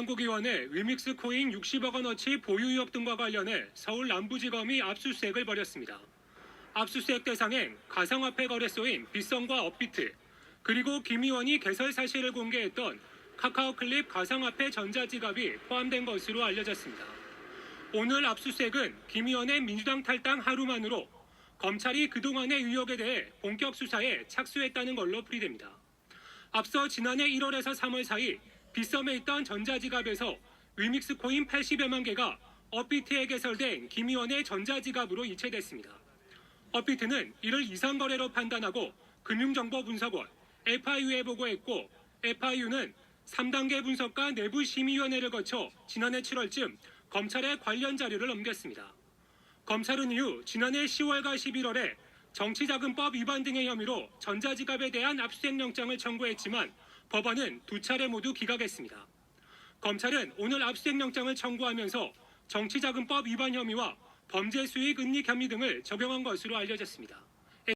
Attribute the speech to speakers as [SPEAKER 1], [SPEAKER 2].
[SPEAKER 1] 한국의원의 위믹스 코인 60억 원어치 보유 의혹 등과 관련해 서울 남부지검이 압수수색을 벌였습니다. 압수수색 대상엔 가상화폐 거래소인 빗성과 업비트 그리고 김 의원이 개설 사실을 공개했던 카카오클립 가상화폐 전자지갑이 포함된 것으로 알려졌습니다. 오늘 압수수색은 김 의원의 민주당 탈당 하루만으로 검찰이 그동안의 의혹에 대해 본격 수사에 착수했다는 걸로 풀이됩니다. 앞서 지난해 1월에서 3월 사이 빗썸에 있던 전자지갑에서 위믹스 코인 80여만 개가 업비트에 개설된 김 의원의 전자지갑으로 이체됐습니다. 업비트는 이를 이상 거래로 판단하고 금융정보분석원 FIU에 보고했고 FIU는 3단계 분석과 내부 심의위원회를 거쳐 지난해 7월쯤 검찰에 관련 자료를 넘겼습니다. 검찰은 이후 지난해 10월과 11월에 정치자금법 위반 등의 혐의로 전자지갑에 대한 압수수색영장을 청구했지만 법원은 두 차례 모두 기각했습니다. 검찰은 오늘 압수수색영장을 청구하면서 정치자금법 위반 혐의와 범죄 수익 은닉 혐의 등을 적용한 것으로 알려졌습니다.